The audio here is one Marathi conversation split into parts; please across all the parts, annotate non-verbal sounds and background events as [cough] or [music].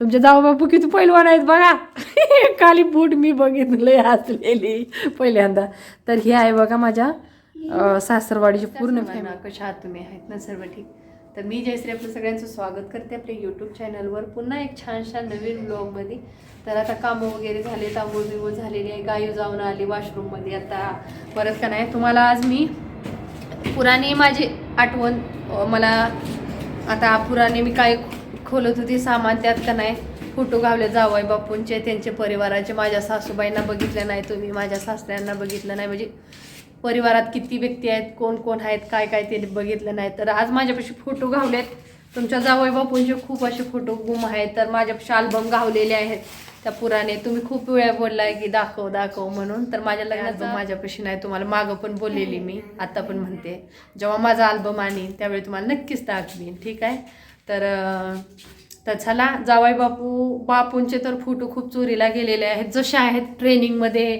तुमचे जाऊ बापू किती पैलवान आहेत बघा. [laughs] खाली बूट मी बघितले हसलेली पहिल्यांदा. तर ही आहे बघा माझ्या सासरवाडीची पूर्ण फॅमिली कशा आहात तुम्ही? आहेत ना सर्व ठीक. तर मी जयश्री आपलं सगळ्यांचं स्वागत करते आपल्या यूट्यूब चॅनलवर पुन्हा एक छान छान नवीन ब्लॉगमध्ये तर आता कामं वगैरे झाले तांबूळ बिंबूळ झालेली आहे गायू जाऊन आली वॉशरूममध्ये आता. परत का नाही तुम्हाला आज मी पुराणी माझी आठवण मला आता पुराणे मी काय खोलत होती सामान त्यात का नाही? फोटो गावले जावई बापूंचे त्यांचे परिवाराचे माझ्या सासूबाईंना बघितले नाही तुम्ही माझ्या सासऱ्यांना बघितलं नाही. म्हणजे परिवारात किती व्यक्ती आहेत कोण कोण आहेत काय काय ते बघितलं नाही. तर आज माझ्यापाशी फोटो गावलेत तुमच्या जावई बापूंचे खूप असे फोटो गुम आहेत. तर माझ्यापाशी अल्बम गावलेले आहेत. त्या पुराणे तुम्ही खूप वेळा बोललाय की दाखव दाखव म्हणून. तर माझ्या लग्नात माझ्यापाशी नाही तुम्हाला मागं पण बोललेली मी. आता पण म्हणते. जेव्हा माझा अल्बम आणीन त्यावेळी तुम्हाला नक्कीच दाखवीन. ठीक आहे? तर तर चला जावाई बापू बापूंचे तर फोटो खूप चोरीला गेलेले आहेत. जसे आहेत ट्रेनिंगमध्ये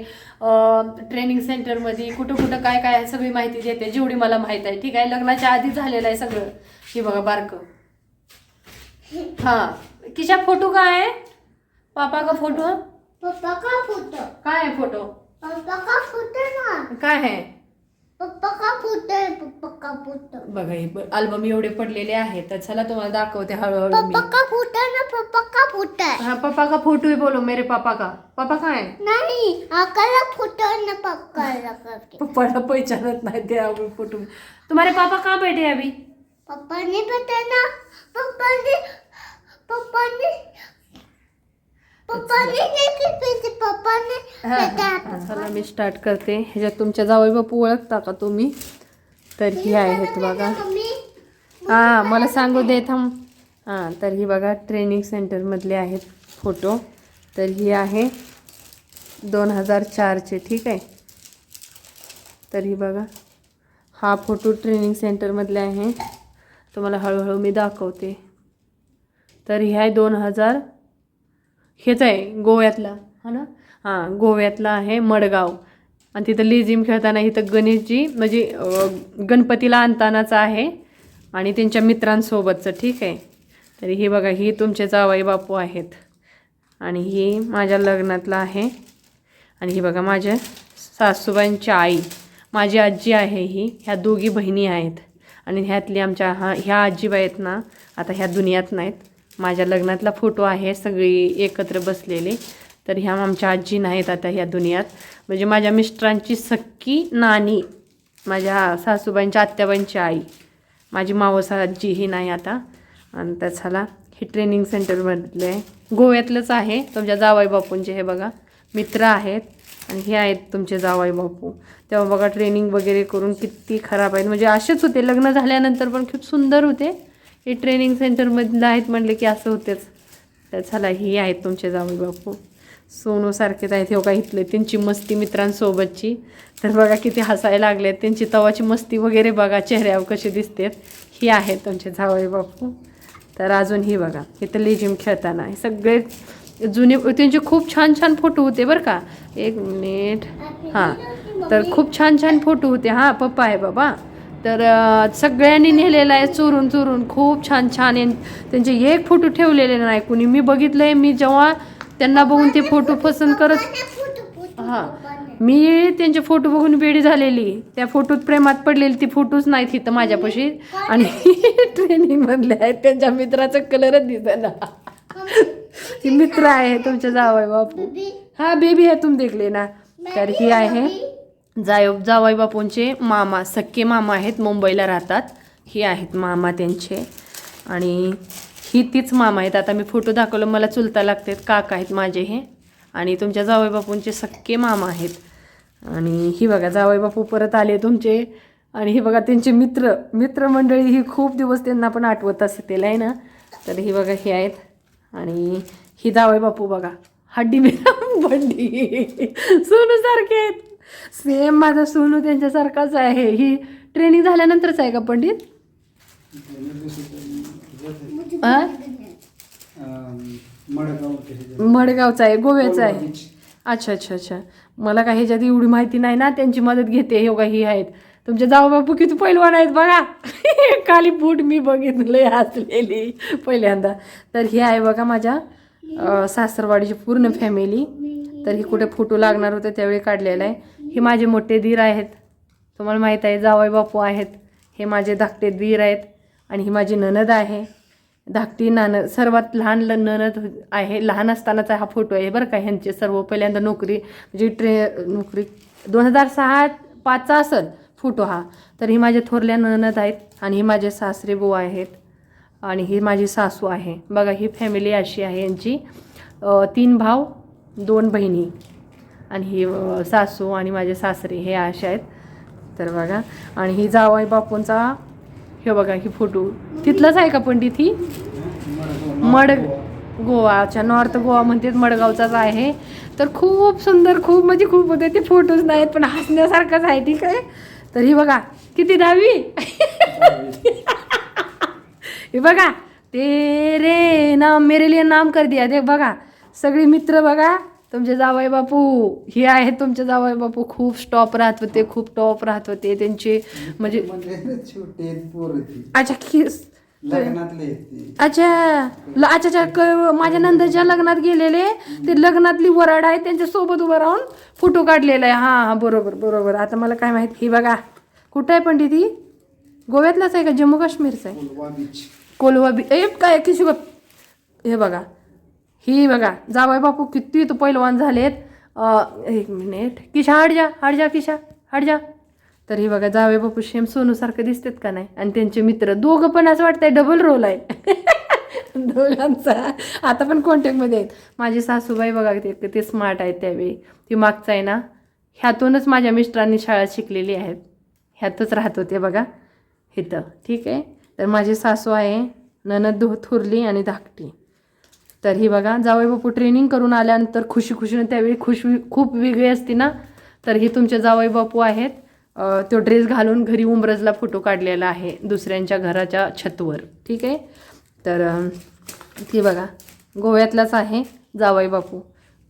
ट्रेनिंग सेंटरमध्ये कुठं कुठं काय काय आहे सगळी माहिती देते जेवढी मला माहीत आहे. ठीक आहे लग्नाच्या आधी झालेलं आहे सगळं. हे बघा बारकं. हां. किशा फोटो काय आहे? पापा का फोटो? पप्पा का फोटो? काय आहे फोटो? पप्पा का फोटो ना? काय आहे? बघा हे अल्बम एवढे पडलेले आहेत तर चला तुम्हाला दाखवते हळूहळू मी. पप्पा का फोटो ना पप्पा का फोटो आहे हाँ पापा का फोटो है बोलो मेरे पापा का. पापा कहाँ है नाही आकाला फोटो आहे ना पक्काला करके पप्पाला पहचानत नाही ते अभी फोटो में तुम्हारे पापा कहाँ बैठे हैं अभी? पप्पाने बताना पप्पाने पप्पाने पप्पाने देखील पीछे पप्पाने हा, चला मी स्टार्ट करते. ह्याच्यात तुमच्या जावई बापू ओळखता का तुम्ही? तर ही आहेत बघा. हां मला सांगू दे थांब. हां तर ही बघा ट्रेनिंग सेंटरमधले आहेत फोटो तर ही आहे दोन हजार चारचे ठीक आहे? तर ही बघा. हा फोटो ट्रेनिंग सेंटरमधले आहे. तुम्हाला हळूहळू मी दाखवते. तर ही आहे दोन हजार हेच आहे गोव्यातला. हा ना? हां गोव्यातला आहे मडगाव. आणि तिथं लेझिम खेळताना इथं गणेशजी म्हणजे गणपतीला आणतानाचं आहे. आणि त्यांच्या मित्रांसोबतचं ठीक आहे. तरी हे बघा ही तुमचे जावई बापू आहेत. आणि ही माझ्या लग्नातलं आहे. आणि ही बघा माझ्या सासूबाईंची आई. माझी आजी आहे ही. ह्या दोघी बहिणी आहेत. आणि ह्यातली आमच्या हा ह्या आजीबाई आहेत ना आता ह्या दुनियात नाहीत. माझ्या लग्नातला फोटो आहे सगळी एकत्र बसलेली. तर ह्या आमच्या आजी नाहीत आता ह्या दुनियात. म्हणजे माझ्या मिस्टरांची सक्की नानी माझ्या सासूबाईंच्या आत्याबाईंची आई. माझी मावस आजी ही नाही आता. आणि त्याला हे ट्रेनिंग सेंटरमधले आहे गोव्यातलंच आहे. तुमच्या जावाई बापूंचे हे बघा मित्र आहेत. आणि हे आहेत तुमचे जावाई बापू. तेव्हा बघा ट्रेनिंग वगैरे करून किती खराब आहेत. म्हणजे असेच होते लग्न झाल्यानंतर पण खूप सुंदर होते. हे ट्रेनिंग सेंटरमधलं आहेत म्हणले की असं होतेच. झाला ही आहेत तुमचे जावई बापू. सोनूसारखेच आहेत. हो का इथले त्यांची मस्ती मित्रांसोबतची. तर बघा किती हसायला लागले त्यांची तवाची मस्ती वगैरे बघा चेहऱ्यावर कशी दिसते. ही आहेत तुमचे जावई बापू. तर अजून ही बघा इथं लेझिम खेळताना. हे सगळे जुने त्यांचे खूप छान छान फोटो होते बरं का. एक मिनिट. हां तर खूप छान छान फोटो होते. हां पप्पा आहे बाबा. तर सगळ्यांनी नेलेला आहे चोरून चोरून. खूप छान छान. त्यांचे एक फोटो ठेवलेले नाही कुणी. मी बघितलं आहे मी जेव्हा त्यांना बघून ते फोटो पसंत करत हां. मी त्यांचे फोटो बघून वेडी झालेली. त्या फोटोत प्रेमात पडलेली ती फोटोच नाहीत तिथं माझ्यापाशी. आणि [laughs] ट्रेनिंग मधले आहेत. त्यांच्या मित्राचा कलरच दिसेना. मित्र आहे तुमच्या जावई बापू. हा बेबी आहे तुम देखले ना. तर ही आहे. जाय जावाई बापूंचे मामा सक्के मामा आहेत मुंबईला राहतात. हे आहेत मामा त्यांचे. आणि ही तीच मामा आहेत. आता मी फोटो दाखवलं मला चुलता लागतात काका आहेत माझे हे. आणि तुमच्या जावई बापूंचे सक्के मामा आहेत. आणि ही बघा जावई बापू परत आले तुमचे. आणि हे बघा त्यांचे मित्र मित्रमंडळी ही खूप दिवस त्यांना पण आठवत असतील आहे ना? तर ही बघा हे आहेत. आणि ही जावई बापू बघा हड्डी बिरा बंडी सोनूसारखे आहेत. सेम माझा सोनू त्यांच्यासारखाच आहे. ही ट्रेनिंग झाल्यानंतरच आहे का पंडित? हा? मडगाव मडगावचा आहे गोव्याचा आहे. अच्छा अच्छा अच्छा. मला काही ह्याच्यात एवढी माहिती नाही ना त्यांची मदत घेते हे बघा ही आहेत. तुमचे जाऊ बापू किती पैलवान आहेत बघा. [laughs] खाली बूट मी बघितले हसलेली पहिल्यांदा. तर ही आहे बघा माझ्या सासरवाडीची पूर्ण फॅमिली तर ही कुठे फोटो लागणार होते त्यावेळी काढलेला आहे. हे माझे मोठे धीर आहेत. तुम्हाला माहीत आहे जावई बापू आहेत. हे माझे धाकटे धीर आहेत आणि ही माझी ननद आहे. धाकटी नानद सर्वात लहान ल- ननद आहे. लहान असतानाचा हा फोटो आहे बरं का ह्यांचे. सर्व पहिल्यांदा नोकरी म्हणजे ट्रे नोकरी दोन हजार सहा पाचचा असेल फोटो हा. तर ही माझ्या थोरल्या ननद आहेत आणि ही माझे सासरे बुवा आहेत आणि ही माझी सासू आहे. बघा ही फॅमिली अशी आहे यांची. तीन भाव दोन बहिणी. आणि ही सासू आणि माझे सासरे हे असे आहेत. तर बघा. आणि ही जावाई बापूंचा. हे बघा ही फोटो. तिथलंच आहे का पंडित ही? मड गोवाच्या नॉर्थ गोवा म्हणतात मडगावचाच आहे. तर खूप सुंदर खूप म्हणजे खूप होते ते फोटोज नाहीत पण हसण्यासारखंच आहे ठीक आहे? तर ही बघा. किती दहावी? हे बघा. ते रे नाम मेरे लिए नाम कर दिया. देख बघा. सगळे मित्र बघा. तुमचे जावई बापू हे आहेत तुमचे जावई बापू. खूप स्टॉप राहत होते खूप टॉप राहत होते. त्यांचे म्हणजे अच्छा खिस. अच्छा अच्छा अच्छा क- माझ्या नंदच्या लग्नात गेलेले. ते लग्नातली वराड आहे त्यांच्यासोबत उभं राहून फोटो काढलेला आहे. हां हां बरोबर बरोबर. आता मला काय माहीत ही बघा. कुठं आहे पंडित ही? गोव्यातलाच आहे का? जम्मू काश्मीरचा आहे? कोलवा बीच बी ए काय किशी हे बघा. ही बघा जावय बापू किती तो पैलवान झालेत. एक मिनिट किशा हाड जा हाड जा किशा हाड जा. तर ही बघा जावय बापू शेम सोनूसारखं दिसतात का नाही? आणि त्यांचे मित्र दोघं पण असं वाटतंय डबल रोल आहे. [laughs] दोघांचा. आता पण कॉन्टॅक्टमध्ये आहेत. माझी सासूबाई बघा ते ते स्मार्ट आहेत त्यावेळी. ती मागचं आहे ना ह्यातूनच माझ्या मिस्टरांनी शाळा शिकलेली आहेत ह्यातच राहत होते बघा. इथं. ठीक आहे? तर माझी सासू आहे ननद धो थुरली आणि धाकटी. तर ही बघा जावई बापू ट्रेनिंग करून आल्यानंतर खुशी खुशीनं त्यावेळी खुश खूप वेगळी असते ना? तर ही तुमचे जावई बापू आहेत. तो ड्रेस घालून घरी उमरजला फोटो काढलेला आहे दुसऱ्यांच्या घराच्या छतवर. ठीक आहे? तर ती बघा गोव्यातलाच आहे जावई बापू.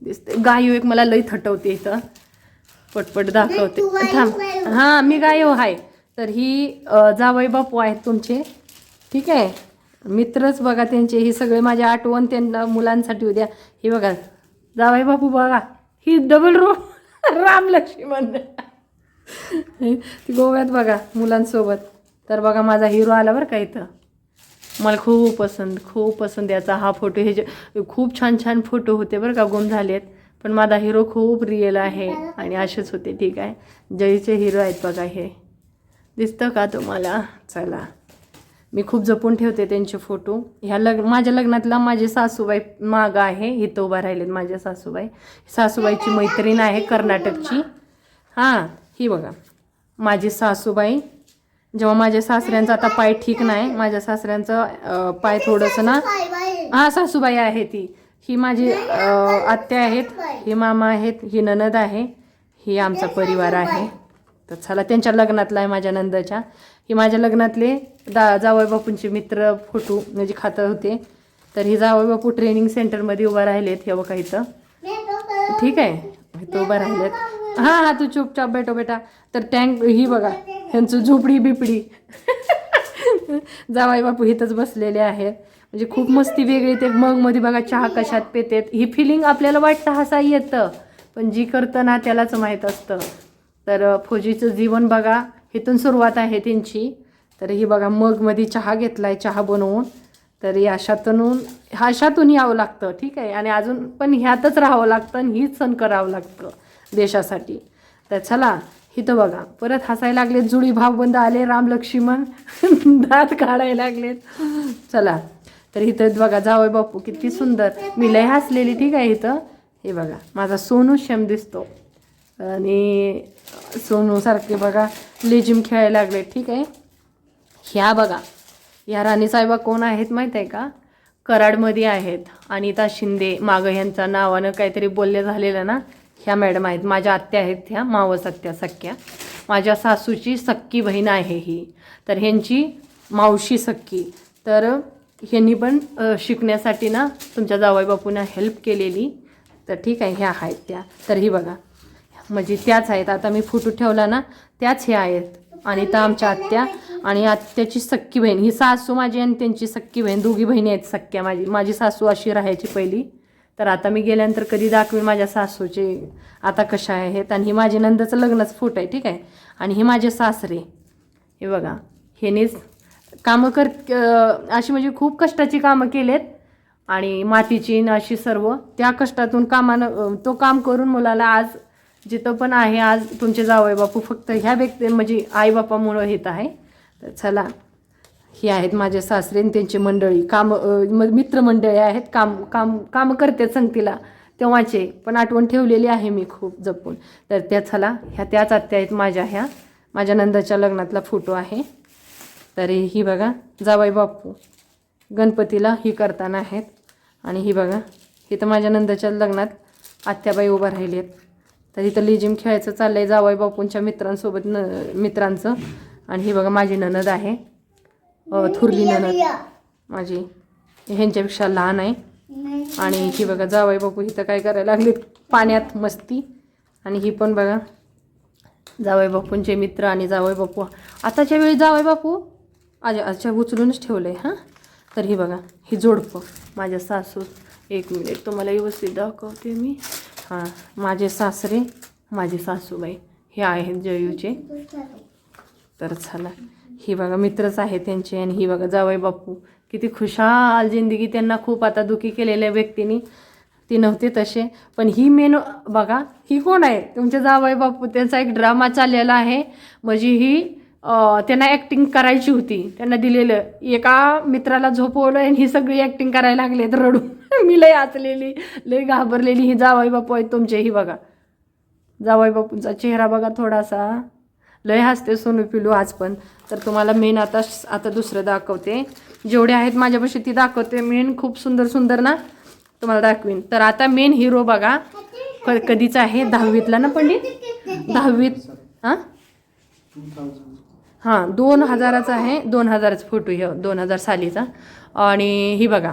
दिसते गायो एक मला लई थटवते इथं. पटपट दाखवते. थांब. हां मी गायो आहे. तर ही जावई बापू आहेत तुमचे. ठीक आहे? मित्रच बघा त्यांचे ही सगळे माझ्या आठवण त्यांना मुलांसाठी उद्या हे बघा जावाई बापू बघा ही डबल रो राम लक्ष्मण ती गोव्यात बघा मुलांसोबत. तर बघा माझा हिरो आला बरं का इथं. मला खूप पसंत खूप पसंत याचा. हा फोटो हे जे खूप छान छान फोटो होते बरं का गुम झालेत. पण माझा हिरो खूप रिअल आहे आणि असेच होते ठीक आहे. जयचे हिरो आहेत बघा हे. दिसतं का तुम्हाला? चला. मी खूप जपून ठेवते त्यांचे फोटो. ह्या लग्न माझ्या लग्नातला माझे सासूबाई मागं आहे इथं उभा राहिलेत माझ्या सासूबाई. सासूबाईची मैत्रीण आहे कर्नाटकची. हां ही बघा. माझी सासूबाई जेव्हा माझ्या सासऱ्यांचा आता पाय ठीक नाही माझ्या सासऱ्यांचं पाय थोडंसं ना हां हा सासूबाई आहे ती. ही माझी आत्या आहेत ही मामा आहेत ही ननद आहे ही आमचा परिवार आहे. तर चला त्यांच्या लग्नातला आहे माझ्या नंदाच्या. ही माझ्या लग्नातले दा जावई बापूंचे मित्र फोटो म्हणजे खातं होते. तर ही जावई बापू ट्रेनिंग सेंटरमध्ये उभा राहिलेत हे बघा इथं. ठीक आहे? इथं उभा राहिलेत. हां हां तू चुपचाप बेटो बेटा. तर टँक ही बघा ह्यांचं झोपडी बिपडी. जावाई बापू इथंच बसलेले आहेत. म्हणजे खूप मस्ती वेगळी ते मग मध्ये बघा चहा कशात पेतेत. ही फिलिंग आपल्याला वाटतं हसा येतं पण जी करतं ना त्यालाच माहीत असतं. तर फौजीचं जीवन बघा. इथून सुरुवात आहे त्यांची. तर ही बघा मगमध्ये चहा घेतला आहे चहा बनवून. तर या अशातून अशातून यावं लागतं ठीक आहे? आणि अजून पण ह्यातच राहावं लागतं आणि हीच सण करावं लागतं देशासाठी. तर चला इथं बघा. परत हसायला लागलेत जुळी भावबंद आले राम लक्ष्मण [laughs] दात काढायला लागलेत. चला तर इथं बघा जावय बापू किती सुंदर. मी लय हसलेली ठीक आहे इथं? हे बघा माझा सोनू शम दिसतो. आणि सोनूसारखे बघा लेजिम खेळायला लागले ठीक आहे? ह्या बघा ह्या राणीसाहेबा कोण आहेत माहीत आहे का? कराडमध्ये आहेत. अनिता शिंदे मागं ह्यांच्या नावानं काहीतरी बोलले झालेलं ना? ह्या मॅडम आहेत. माझ्या आत्या आहेत ह्या मावस आत्या सख्या. माझ्या सासूची सक्की बहीण आहे ही. तर ह्यांची मावशी सक्की. तर ह्यांनी पण शिकण्यासाठी ना तुमच्या जावई बापूंना हेल्प केलेली. तर ठीक आहे ह्या आहेत त्या. तर ही बघा. म्हणजे त्याच आहेत. आता मी फोटो ठेवला ना त्याच ह्या आहेत. आणि त्या आमच्या आत्या आणि आत्याची सक्की बहीण. ही सासू माझी आणि त्यांची सक्की बहीण. दोघी बहिणी आहेत सख्ख्या माझी. माझी सासू अशी राहायची पहिली. तर आता मी गेल्यानंतर कधी दाखवी माझ्या सासूचे आता कशा आहेत. आणि ही माझी नंदाचं लग्नच फोटो आहे ठीक आहे? आणि ही माझे सासरे. हे बघा. हेनेच कामं कर अशी म्हणजे खूप कष्टाची कामं केलेत. आणि मातीची अशी सर्व. त्या कष्टातून कामानं तो काम करून मुलाला आज जिथं पण आहे आज तुमचे जावई बापू फक्त ह्या व्यक्ती म्हणजे आईबापामुळं येत आहे. तर चला ही आहेत माझे सासरे आणि त्यांची मंडळी. काम मित्रमंडळी आहेत काम काम कामं करते संगतीला. तेव्हाचे पण आठवण ठेवलेली आहे मी खूप जपून. तर त्या चला ह्या त्याच आत्या आहेत माझ्या ह्या. माझ्या नंदाच्या लग्नातला फोटो आहे. तर ही बघा जावाई बापू. गणपतीला ही करताना आहेत. आणि ही बघा हे तर माझ्या नंदाच्या लग्नात आत्याबाई उभा राहिली आहेत तर इथं लिजिम खेळायचं चाललं आहे जावाई बापूंच्या मित्रांसोबत न मित्रांचं. आणि ही बघा माझी ननद आहे. थुरली ननद. माझी. ह्यांच्यापेक्षा लहान आहे. आणि ही बघा जावाई बापू इथं काय करायला लागलेत? पाण्यात मस्ती. आणि ही पण बघा जावई बापूंचे मित्र आणि जावई बापू. आताच्या वेळी जावई बापू आज अच्छा उचलूनच ठेवलं आहे हां? तर ही बघा ही जोडपं. माझ्या सासू एक मिनिट तुम्हाला व्यवस्थित दाखवते मी. हां माझे सासरे माझे सासूबाई हे आहेत जयूचे. तर चला ही बघा मित्रच आहे त्यांचे आणि ही बघा जावई बापू. किती खुशाल जिंदगी त्यांना खूप आता दुखी केलेल्या व्यक्तीनी. ती नव्हते तसे पण ही मेन बघा ही कोण आहे? तुमच्या जावई बापू त्यांचा एक ड्रामा चाललेला आहे. म्हणजे ही त्यांना ॲक्टिंग करायची होती. त्यांना दिलेलं. एका मित्राला झोपवलं आणि ही सगळी ॲक्टिंग करायला लागले तर रडून [laughs] मी लय आचलेली लय घाबरलेली. ही जावाई बापू आहेत तुमचे. ही बघा. जावाई बापूंचा चेहरा बघा थोडासा. लय हसते सोनू पिलू आज पण. तर तुम्हाला मेन आता आता दुसरं दाखवते. जेवढे आहेत माझ्यापाशी ती दाखवते मेन खूप सुंदर सुंदर ना? तुम्हाला दाखवीन. तर आता मेन हिरो बघा. क कधीचा आहे? दहावीतला ना पंडित? दहावीत हां? हां दोन हजाराचा आहे दोन हजाराचा फोटो हे दोन हजार सालीचा. आणि ही बघा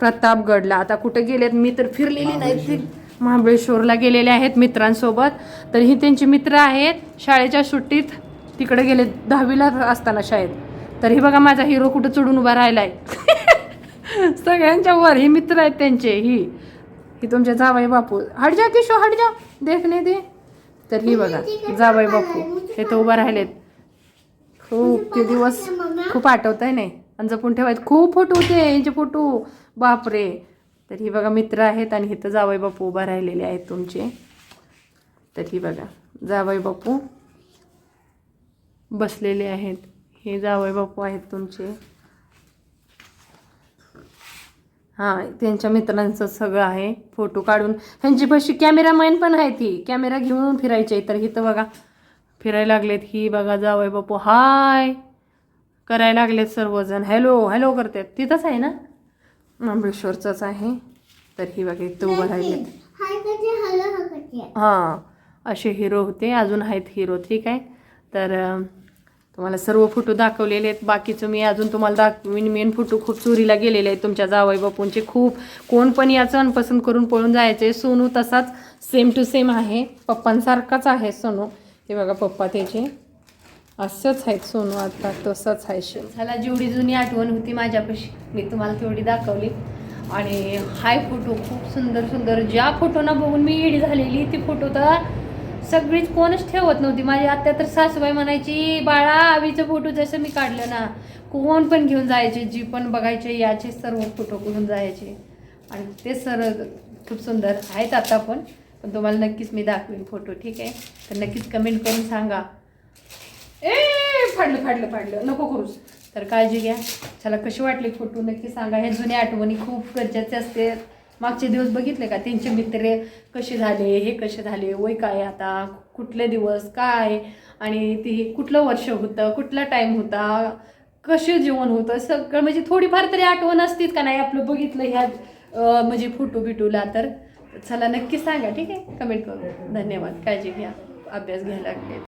प्रतापगडला. आता कुठे गेलेत? मी तर फिरलेली नाही ते महाबळेश्वरला गेलेले आहेत मित्रांसोबत. तर ही त्यांची मित्र आहेत शाळेच्या सुट्टीत तिकडे गेले दहावीला असताना शाळेत. तर ही बघा माझा हिरो कुठं चढून उभा राहिलाय. [laughs] सगळ्यांच्या वर ही मित्र आहेत त्यांचे ही. ही तुमच्या जावाई बापू. हट जा किशो हट जा. देखणे दे. तर ही बघा जावाई बापू. हे तर उभा राहिलेत. खूप ते दिवस खूप आठवत आहे नाही. आणि जपून ठेवायचं. खूप फोटो होते यांचे फोटो. बापरे. तर ही बघा मित्र आहेत आणि इथं जावई बापू उभा राहिलेले आहेत तुमचे. तर ही बघा जावई बापू बसलेले आहेत. हे जावई बापू आहेत तुमचे. हां त्यांच्या मित्रांचं सगळं आहे. फोटो काढून. ह्यांची पशी कॅमेरामॅन पण आहे ती. कॅमेरा घेऊन फिरायचे. तर इथं बघा फिरायला लागलेत ही बघा जावई बापू हाय. करायला लागलेत सर्वजण. हॅलो हॅलो करतात. तिथंच आहे ना? महाबळेश्वरचंच आहे. तर ही बघा इथं उभं राहिलेत. हाय कधी हॅलो हा असे हिरो होते. अजून आहेत हिरो ठीक आहे. तर तुम्हाला सर्व फोटो दाखवलेले आहेत. बाकीचं मी अजून तुम्हाला दाखवीन मेन फोटो खूप चोरीला गेलेले आहेत. तुमच्या जावई बापूंचे खूप कोण पण याचं अनपसंत करून पळून जायचे सोनू तसाच सेम टू सेम आहे. पप्पांसारखाच आहे सोनू. हे बघा पप्पा त्याचे. असंच आहेत सोनू आता तसंच आहे शे झाला जेवढी जुनी आठवण होती माझ्यापाशी मी तुम्हाला तेवढी दाखवली. आणि हाय फोटो खूप सुंदर सुंदर. ज्या फोटोना बघून मी येडी झालेली ती फोटो तर सगळीच कोणच ठेवत नव्हती. माझी आत्या तर सासूबाई म्हणायची बाळा आवीचे फोटो जसं मी काढलं ना कोण पण घेऊन जायचे जी पण बघायचे याचे सर्व फोटो घेऊन जायचे. आणि ते सर खूप सुंदर आहेत आता पण. पण तुम्हाला नक्कीच मी दाखवीन फोटो ठीक आहे? तर नक्कीच कमेंट करून सांगा. ए फाडलं फाडलं फाडलं. नको करूस. तर काळजी घ्या. चला कशी वाटली फोटो नक्की सांगा. ह्या जुन्या आठवणी खूप गरजेचे असते मागचे दिवस बघितले का? त्यांचे मित्र कसे झाले? हे कसे झाले? वय काय आता? कुठले दिवस? काय? आणि ती कुठलं वर्ष होतं? कुठला टाईम होता? कसे जेवण होतं? सगळं म्हणजे थोडीफार तरी आठवण असतीच का नाही? आपलं बघितलं ह्या म्हणजे फोटो बिटूला तर चला नक्की सांगा ठीक आहे? कमेंट करून. धन्यवाद. काळजी घ्या. अभ्यास घ्यायला लागेल